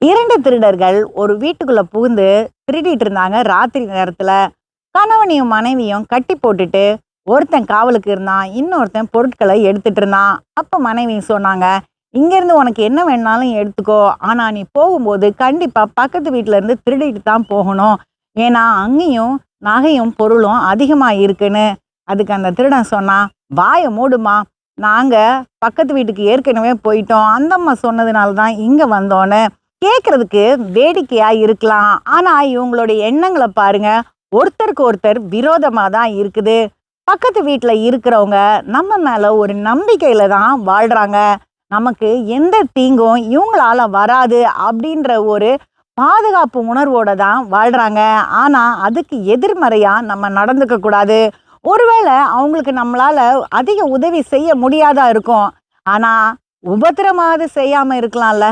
இரண்டு திருடர்கள் ஒரு வீட்டுக்குள்ள புகுந்து திருடிட்டு இருந்தாங்க. ராத்திரி நேரத்துல கணவனையும் மனைவியும் கட்டி போட்டுட்டு ஒருத்தன் காவலுக்கு இருந்தான். இன்னொருத்தன் பொருட்களை எடுத்துட்டு இருந்தான். அப்ப மனைவி சொன்னாங்க இங்கேருந்து உனக்கு என்ன வேணாலும் எடுத்துக்கோ. ஆனா நீ போகும்போது கண்டிப்பா பக்கத்து வீட்ல இருந்து திருடிட்டு தான் போகணும். ஏன்னா அங்கேயும் நகையும் பொருளும் அதிகமா இருக்குன்னு. அதுக்கு அந்த திருடன் சொன்னான் வாயை மூடுமா. நாங்க பக்கத்து வீட்டுக்கு ஏற்கனவே போயிட்டோம். அந்தம்மா சொன்னதுனால தான் இங்க வந்தோன்னு. கேட்கறதுக்கு வேடிக்கையா இருக்கலாம். ஆனா இவங்களுடைய எண்ணங்களை பாருங்க. ஒருத்தருக்கு ஒருத்தர் விரோதமா தான் இருக்குது. பக்கத்து வீட்டில் இருக்கிறவங்க நம்ம மேலே ஒரு நம்பிக்கையில தான் வாழ்றாங்க. நமக்கு எந்த தீங்கும் இவங்களால வராது அப்படின்ற ஒரு பாதுகாப்பு உணர்வோட தான் வாழ்றாங்க. ஆனா அதுக்கு எதிர்மறையா நம்ம நடந்துக்க கூடாது. ஒருவேளை அவங்களுக்கு நம்மளால அதிக உதவி செய்ய முடியாதா இருக்கும். ஆனா உபத்திரமாவது செய்யாம இருக்கலாம்ல.